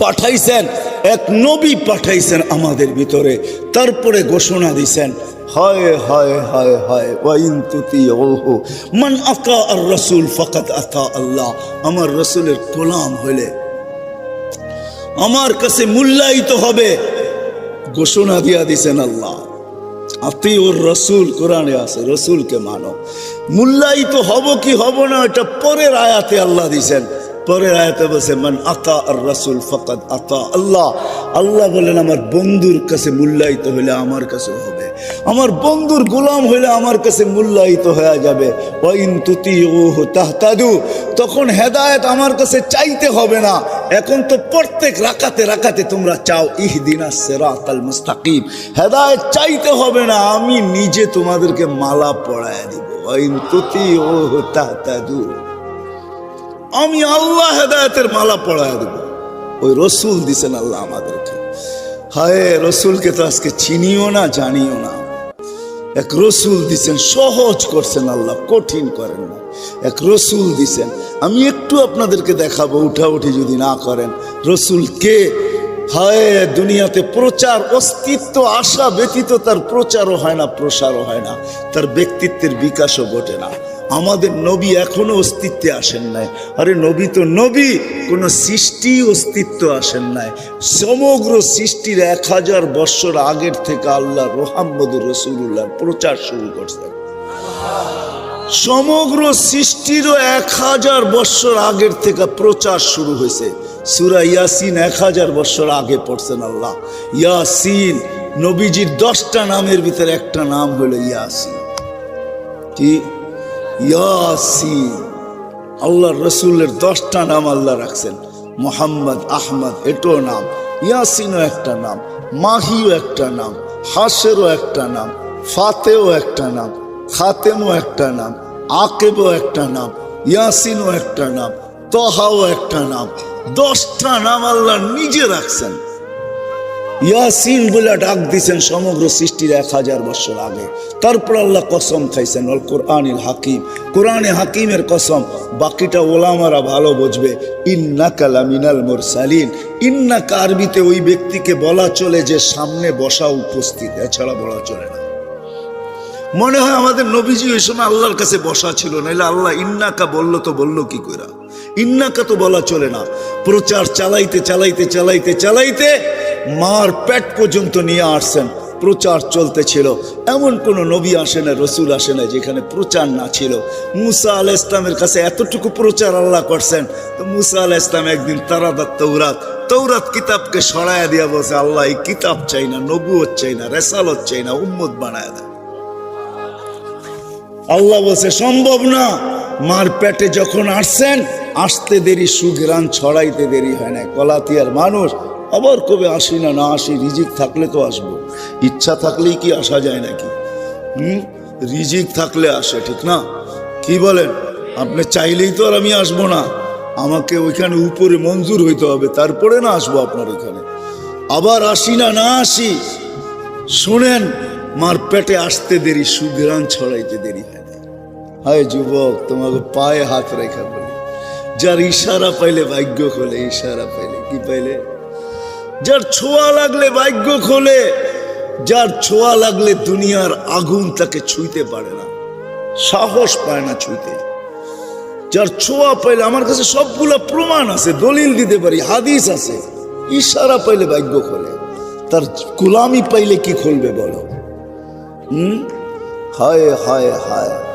পাঠাইছেন, এক নবী পাঠাইছেন আমাদের ভিতরে। তারপরে ঘোষণা দিছেন, হয় হয় হয় হয়, ওয়াইন তুতি ওহো মান আতা আর রসুল ফকাত আতা আল্লাহ। আমার রসুলের গোলাম হইলে, আমার কাছে মূল্যায়িত হবে, ঘোষণা দিয়া দিছেন আল্লাহ। আতি ওর রসুল কোরআনে আছে, রসুলকে মানো। মূল্যায়িত হব কি হব না, এটা পরের আয়াতে আল্লাহ দিছেন। পরের আয়াতে বলছে, মান আতা আর রসুল ফকাত আতা আল্লাহ। আল্লাহ বলেন আমার বন্ধুর কাছে মূল্যায়িত হলে আমার কাছে হবে। আমার বন্ধুর গোলাম হইলে আমার কাছে মূল্যায়িত হয়ে যাবে। ওয়াইন তুতি ওহ তাহতাদু। তখন হেদায়েত আমার কাছে চাইতে হবে না। এখন তো প্রত্যেক রাকাতে রাকাতে তোমরা চাও, ইহদিনা সিরাতাল মুস্তাকিম। হেদায়েত চাইতে হবে না, আমি নিজে তোমাদেরকে মালা পড়ায় দিব। ওয়াইন তুতি ওহ তাহতাদু। আমি আল্লাহ হেদায়তের মালা পড়ায় দেব। ওই রসুল দিছেন আল্লাহ আমাদেরকে। হায়, রসুলকে তো আজকে চিনিও না, জানিও না। এক রসুল দিছেন, সহজ করছেন আল্লাহ, কঠিন করেন না। এক রসুল দিছেন, আমি একটু আপনাদেরকে দেখাবো উঠাউঠি যদি না করেন। রসুল কে? হায়, দুনিয়াতে প্রচার, অস্তিত্ব, আশা ব্যতীত তার প্রচারও হয় না, প্রসারও হয় না। তার ব্যক্তিত্বের বিকাশও ঘটে না। আমাদের নবী এখনও অস্তিত্বে আসেন নাই। আরে নবী তো নবী, কোনো সৃষ্টি অস্তিত্ব আসেন নাই। সমগ্র সৃষ্টির এক হাজার বৎসর আগের থেকে আল্লাহ রোহাম্মদুর রসুল্লাহ প্রচার শুরু করছেন। সমগ্র সৃষ্টিরও এক হাজার বৎসর আগের থেকে প্রচার শুরু হয়েছে। সুরা ইয়াসিন এক হাজার বৎসর আগে পড়ছেন আল্লাহ। ইয়াসিন, নবীজির দশটা নামের ভিতরে একটা নাম হলো ইয়াসিন। কি? আল্লাহ রসুলের দশটা নাম আল্লাহ রাখছেন। মোহাম্মদ, আহমদ, এটাও নাম। ইয়াসিনও একটা নাম, মাহিও একটা নাম হাসেরও একটা নাম ফাতেও একটা নাম, খাতেমও একটা নাম, আকেবও একটা নাম, ইয়াসিনও একটা নাম, তহাও একটা নাম। দশটা নাম আল্লাহ নিজে রাখছেন। ইয়াসিন বলে ডাক দিছেন সমগ্র সৃষ্টির এক হাজার বছর আগে। তারপর আল্লাহ কসম খাইছেন, অল কোরআনিল হাকিম। কোরআনে হাকিমের কসম, বাকিটা ওলামারা ভালো বুঝবে। ইন্না কালামিনাল মোরসালিন। ইন্না কারবিতে ওই ব্যক্তিকে বলা চলে যে সামনে বসা উপস্থিত, এছাড়া বলা চলে না। মনে হয় আমাদের নবীজি ওই সময় আল্লাহর কাছে বসা ছিল, নাইলে আল্লাহ ইন্নাকা বলল তো বলল কি করে ইন্নাকা তো বলা চলে না। প্রচার চালাইতে চালাইতে চালাইতে চালাইতে মার পেট পর্যন্ত নিয়ে আসছেন। প্রচার চলতেছিল। এমন কোন নবী আসে না রসুল আসে না যেখানে প্রচার না ছিল। মুসা আল ইসলামের কাছে এতটুকু প্রচার আল্লাহ করছেন। তো মুসা আল ইসলাম একদিন তারাদার তৌরাত তৌরাত কিতাবকে সরাইয়া দিয়া বলছে, আল্লাহ, এই কিতাব চাই না, নবুয়ত চাই না, রেসালত চাই না, উম্মত বানায় দেয় আল্লাহ বলছে, সম্ভব না। মার পেটে যখন আসছেন, আসতে দেরি সুগ্রান ছড়াইতে দেরি হয় না কলাতিয়ার মানুষ আবার কবে আসি না না আসি, রিজিক থাকলে তো আসব। ইচ্ছা থাকলেই কি আসা যায় নাকি? হুম? রিজিক থাকলে আসে, ঠিক না? কি বলেন? আপনি চাইলেই তো আর আমি আসব না। আমাকে ওইখানে উপরে মঞ্জুর হইতে হবে, তারপরে না আসব আপনার ওইখানে। আবার আসি না না আসি? শোনেন, মার পেটে আসতে দেরি সুগ্রান ছড়াইতে দেরি হয়। হায় যুবক, তোমাকে পায়ে হাত রেখা বলে যার ইশারা পাইলে ভাগ্য খোলে, ইশারা পাইলে কি পাইলে? যার ছোঁয়া লাগলে ভাগ্য খোলে, যার ছোঁয়া লাগলে দুনিয়ার আগুন তাকে ছুঁইতে পারে না। সাহস পায় না ছুঁইতে। যার ছোঁয়া পাইলে আমার কাছে সবগুলো প্রমাণ আছে, দলিল দিতে পারি, হাদিস আছে। ইশারা পাইলে ভাগ্য খোলে। তার গোলামি পাইলে কি খুলবে বলো? হুম? হায় হায় হায়।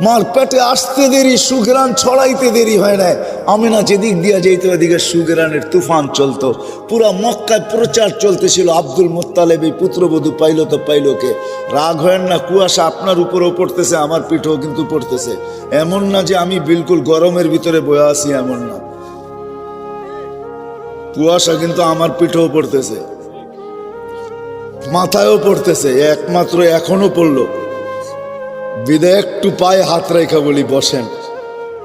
মার পেটে আসতে দেরি সুগ্রান ছড়াইতে দেরি হয় না আমি না যেদিক দিয়া যেত ওদিকে সুগ্রানের তুফান চলতো। পুরা মক্কায় প্রচার চলতেছিল, আব্দুল মোত্তালেব এই পুত্রবধূ পাইল তো পাইল কে? রাগ হয় না, কুয়াশা আপনার উপরেও পড়তেছে, আমার পিঠেও কিন্তু পড়তেছে। এমন না যে আমি বিলকুল গরমের ভিতরে বয়ে আসি এমন না। কুয়াশা কিন্তু আমার পিঠেও পড়তেছে। মাথায়ও পড়তেছে, একমাত্র এখনও পড়ল। বিদায় একটু পায়ে হাত রেখা বলি, বসেন।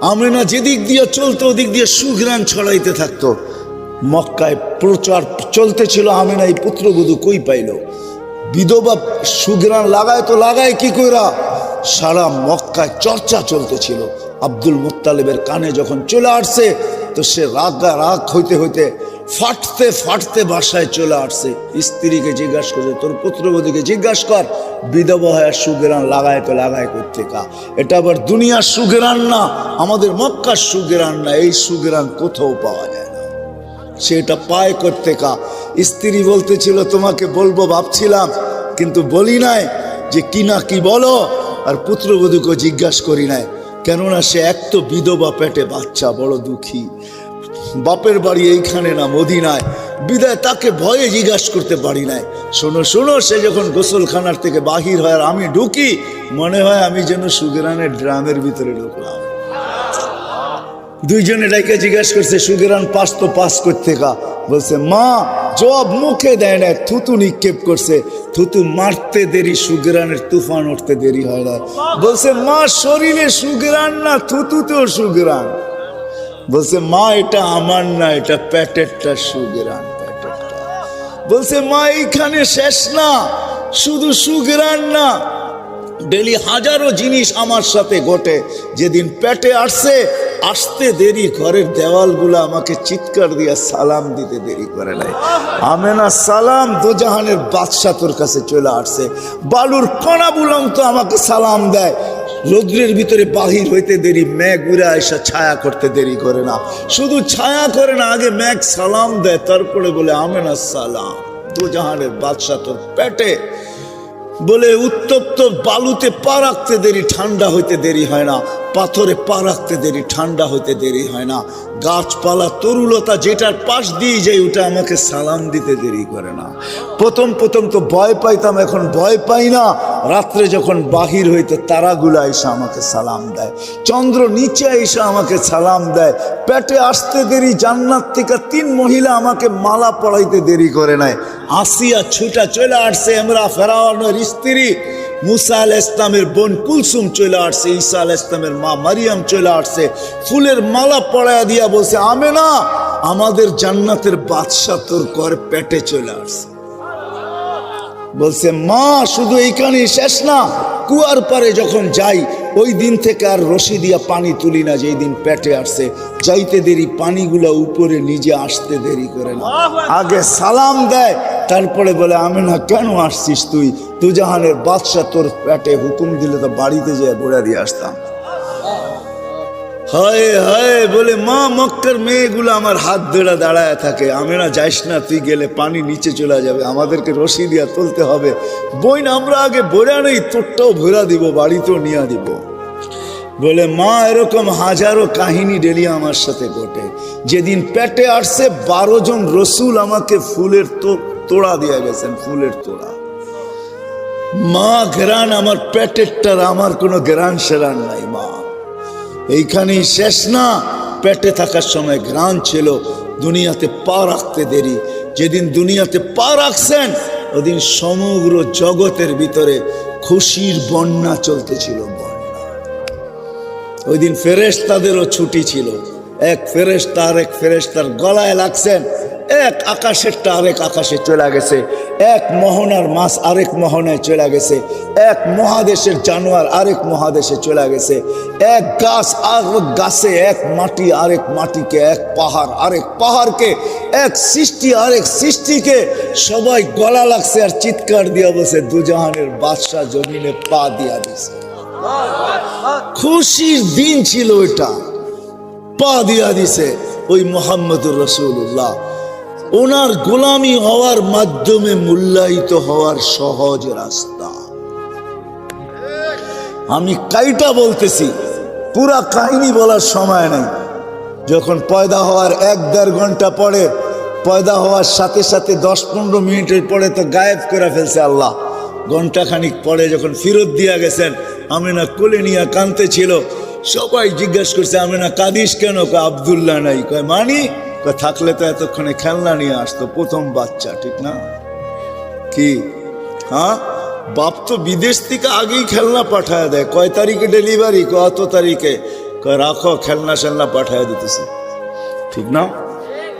আমি না যেদিক দিয়ে চলতো, ওদিক দিয়ে সুঘ্রাণ ছড়াইতে থাকতো। মক্কায় প্রচার চলতেছিল, আমি না এই পুত্রবধূ কই পাইল? বিধবা সুঘ্রাণ লাগায় তো লাগায় কি কইরা? সারা মক্কায় চর্চা চলতেছিল। আব্দুল মুত্তালেবের কানে যখন চলে আসছে, তো সে রাগ রাগ হইতে হইতে ফাটতে ফাটতে বাসায় চলে আসছে। স্ত্রীকে জিজ্ঞাসা করছে, তোর পুত্রবধূকে জিজ্ঞাসা কর, বিধবা সুগেরান লাগায় তো লাগায় করতে কা। এটা আবার দুনিয়ার সুগেরান না, আমাদের মক্কার সুগেরান না, এই সুগেরান কোথাও পাওয়া যায় না। সেটা পায় করতে কা। স্ত্রী বলতেছিল, তোমাকে বলব ভাবছিলাম, কিন্তু বলি নাই যে কি না কি বলো, আর পুত্রবধূকে জিজ্ঞাসা করি নাই। কেননা সে এক তো বিধবা পেটে বাচ্চা, বড় দুঃখী। বাপের বাড়ি এইখানে না মদিনায়। বিদায় তাকে ভয়ে জিজ্ঞাসা করতে পারি নাই। শোনো শোনো, সে যখন গোসলখানার থেকে বাহির হয় আর আমি ঢুকি, মনে হয় আমি যেন সুগেরানের ড্রামের ভিতরে ঢুকলাম। দুইজনে ডাইকে জিজ্ঞাসা করছে, সুগেরান পাস তো পাস করতে কা বলছে, মা জব মুখে দেয় না থুতু নিক্ষেপ করছে। থুতু মারতে দেরি, সুগেরানের তুফান উঠতে দেরি হয় না বলছে, মা, শরীরে সুগেরান না, থুতুতেও সুগেরান। বলছে, মা, এটা আমার না, এটা প্যাটেরটা সুগেরান প্যাটেরটা বলছে, মা, এইখানে শেষ না, শুধু সুগেরান না। ডেলি হাজারো জিনিস আমার সাথে ঘটে। যেদিন পেটে আসছে, আসতে দেরি, ঘরের দেওয়ালগুলো আমাকে চিৎকার দিয়া সালাম দিতে দেরি করে নাই। আমেনা, সালাম দোজাহানের বাদশা তোর কাছে চলে আসছে। বালুর কণা বুলং তো আমাকে সালাম দেয়। রৌদ্রের ভিতরে বাহির হইতে দেরি, মেঘ উড়ে এসে ছায়া করতে দেরি করে না। শুধু ছায়া করে না, আগে মেঘ সালাম দেয়, তারপরে বলে, আমেনা সালাম দোজাহানের বাদশাহ তোর পেটে বলে, উত্তপ্ত বালুতে পা রাখতে দেরি, ঠান্ডা হইতে দেরি হয় না। পাথরে পা রাখতে দেরি, ঠান্ডা হইতে দেরি হয় না। গাছপালা, তরুলতা যেটার পাশ দিয়ে যাই ওটা আমাকে সালাম দিতে দেরি করে না। প্রথম প্রথম তো ভয় পাইতাম, এখন ভয় পাই না। রাত্রে যখন বাহির হইতে তারাগুলা এসে আমাকে সালাম দেয়, চন্দ্র নিচে এসে আমাকে সালাম দেয়, পেটে আসতে দেরি, জান্নাত থেকে তিন মহিলা আমাকে মালা পড়াইতে দেরি করে নাই। আসিয়া ছুটা চলে আসছে, আমরা ফেরাওয়ানোর স্ত্রী মুসা আল ইসলামের বোন কুলসুম চলে আসছে ঈসা আল ইসলামের মা মারিয়াম চলে আসছে। ফুলের মালা পড়ায় দিয়া বলছে আমে না আমাদের জান্নাতের বাদশা তোর কর পেটে চলে আসছে। বলছে মা শুধু এইখানেই শেষ না কুয়ার পারে যখন যাই ওই দিন থেকে আর রশি দিয়া পানি তুলি না যেই দিন পেটে আসছে। যাইতে দেরি পানিগুলা উপরে নিজে আসতে দেরি করে না। আগে সালাম দেয় তারপরে বলে আমি না কেন আসছিস তুই? তুজাহানের বাদশা তোর পেটে হুকুম দিলে তো বাড়িতে যেয়ে বলে দিয়ে আসতাম। হায় হায় বলে মা মক্কার মেয়েগুলো আমার হাত ধরে দাঁড়ায় থাকে। আমি না যাইস না, তুই গেলে পানি নিচে চলে যাবে। আমাদেরকে রশি দিয়া তুলতে হবে। বইন, আমরা আগে ভরা নেই তোরটাও ভরা দিব, বাড়িতেও নিয়ে দিব। বলে মা, এরকম হাজারো কাহিনী ডেলি আমার সাথে ঘটে। যেদিন পেটে আসছে, বারো জন রসুল আমাকে ফুলের তো- তোড়া দিয়ে গেছেন, ফুলের তোড়া। মা ঘেরান আমার পেটেরটার আমার কোনো ঘেরান সেরান নাই মা। এইখানেই শেষ না, পেটে থাকার সময় গ্রান ছিল, দুনিয়াতে পা রাখতে দেরি। যেদিন দুনিয়াতে পা রাখছেন, ওদিন সমগ্র জগতের ভিতরে খুশির বন্যা চলতেছিল, বন্যা। ওই দিন ফেরেশতাদেরও ছুটি ছিল, এক ফেরেশতা আরেক ফেরেশতার গলায় লাগছেন এক আকাশেরটা আরেক আকাশে চলে গেছে। এক মোহনার মাছ আরেক মোহনায় চলে গেছে। এক মহাদেশের জানোয়ার আরেক মহাদেশে চলে গেছে। এক গাছ আরেক গাছে, এক মাটি আরেক মাটিকে, এক পাহাড় আরেক পাহাড়কে, এক সৃষ্টি আরেক সৃষ্টিকে। সবাই গলা লাগছে আর চিৎকার দিয়া বসে দুজাহানের বাদশাহ জমিনে পা দিয়া দিছে। খুশির দিন ছিল ওইটা। পা দিয়া দিছে ওই মোহাম্মদুর রসুল্লাহ ওনার গোলামি হওয়ার মাধ্যমে মূল্যায়িত হওয়ার সহজ রাস্তা। আমি কাইটা বলতেছি, পুরা কাহিনী বলার সময় নেই। যখন পয়দা হওয়ার এক দেড় ঘণ্টা পরে, পয়দা হওয়ার সাথে সাথে দশ পনেরো মিনিটের পরে তো গায়েব করে ফেলছে আল্লাহ। ঘণ্টা খানিক পরে যখন ফেরত দিয়া গেছেন, আমিনা কোলে নিয়ে কানতে ছিল সবাই জিজ্ঞাসা করছে, আমিনা কাদিস কেন? কয়, আবদুল্লাহ নাই। কয়, মানি? থাকলে তো এতক্ষণে খেলনা নিয়ে আসতো প্রথম বাচ্চা, ঠিক না? কি? হ্যাঁ? বাপ তো বিদেশ থেকে আগেই খেলনা পাঠায় দেয়। কয় তারিখে ডেলিভারি? কত তারিখে? রাখো, খেলনা সেলনা পাঠায় দিতেছে। ঠিক না?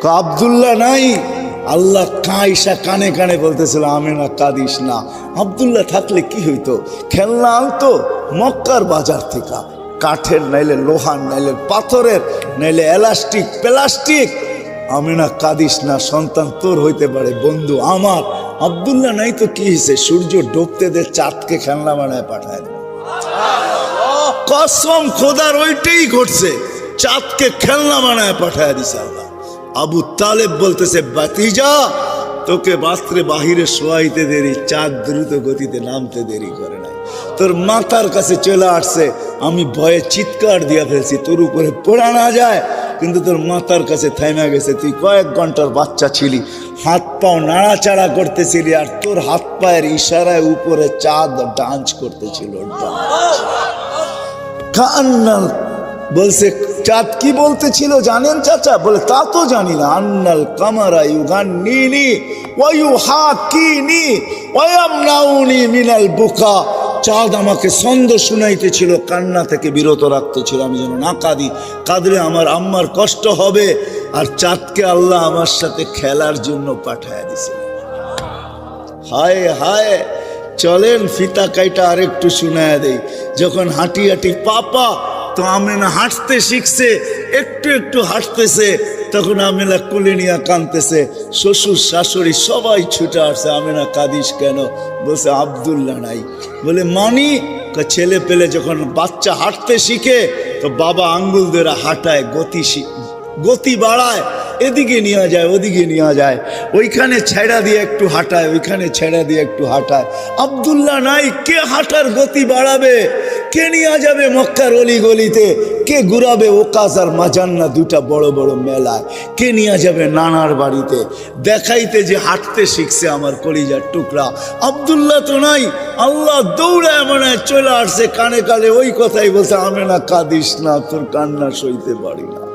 আবদুল্লাহ নাই? আল্লাহ কাঁইসা কানে কানে বলতেছিল আমি না কাঁদিস না। আবদুল্লাহ থাকলে কি হইতো? খেলনা আনতো মক্কার বাজার থেকে। কাঠের, নাইলে লোহার, নাইলে পাথরের, নাইলে এলাস্টিক, প্লাস্টিক। আমি না কাঁদিস না, সন্তান তোর হইতে পারে, বন্ধু আমার। আবদুল্লাহ নাই তো কি হয়েছে সূর্য ডুবতে দে, চাঁদকে খেলনা বানায় পাঠায় কসম খোদার, ওইটাই ঘটছে। চাঁদকে খেলনা বানায় পাঠায় দিছে আল্লাহ। আবু তালেব বলতেছে, বাতিজা, তোকে বাস্ত্রে বাহিরে শোয়াইতে দেরি, চাঁদ দ্রুত গতিতে নামতে দেরি করে নাই। তোর মাথার কাছে চলে আসছে, আমি ভয়ে চিৎকার দিয়া ফেলছি, তোর উপরে পড়া না যায়। কিন্তু তোর মাথার কাছে থাইমা গেছে। তুই কয়েক ঘণ্টার বাচ্চা ছিলি, হাত পাও নাড়াচাড়া করতেছিলি আর তোর হাত পায়ের ইশারায় উপরে চাঁদ ডান্স করতেছিল কান্নাল বলছে, চাঁদ কি বলতেছিল জানেন চাচা? বলে, তা তো জানি না। আন্নাল কামারা ইউগান নিনি ওয়ু হা কি নি ওয়াম নাউনি মিনাল বুকা। চাঁদ আমাকে ছন্দ শুনাইতেছিল, কান্না থেকে বিরত রাখতেছিল। আমি যেন না কাঁদি, কাঁদলে আমার আম্মার কষ্ট হবে আর চাঁদকে আল্লাহ আমার সাথে খেলার জন্য পাঠায় দিছিল হায় হায়, চলেন ফিতা কাইটা আরেকটু শুনায় দেই। যখন হাঁটি হাঁটি, পাপা, তো আমেনা হাঁটতে শিখছে, একটু একটু হাঁটতেছে তখন আমেনা কুলে নিয়ে কাঁদতেছে, শ্বশুর, শাশুড়ি সবাই ছুটে আসছে, আমেনা, কাঁদিস কেন? বলছে, আবদুল্লাহ নাই। বলে, মানি? ছেলে পেলে যখন বাচ্চা হাঁটতে শিখে, তো বাবা আঙ্গুল ধরে হাঁটায়, গতি গতি বাড়ায়, এদিকে নিয়ে যায়, ওদিকে নিয়ে যায়, ওইখানে ছেড়া দিয়ে একটু হাঁটায়, ওইখানে ছেড়া দিয়ে একটু হাঁটায়। আবদুল্লাহ নাই, কে হাঁটার গতি বাড়াবে? কে নিয়ে যাবে মক্কার অলি গলিতে? কে ঘুরাবে ওকাজ আর মাজান্না দুটা বড় বড় মেলায়? কে নিয়ে যাবে নানার বাড়িতে? দেখাইতে যে হাঁটতে শিখছে আমার কলিজার টুকরা। আবদুল্লাহ তো নাই। আল্লাহ দৌড়ায় মনে চলে আসছে, কানে কানে ওই কথাই বলছে আমি না কাঁদিস না, তোর কান্না সইতে পারি না।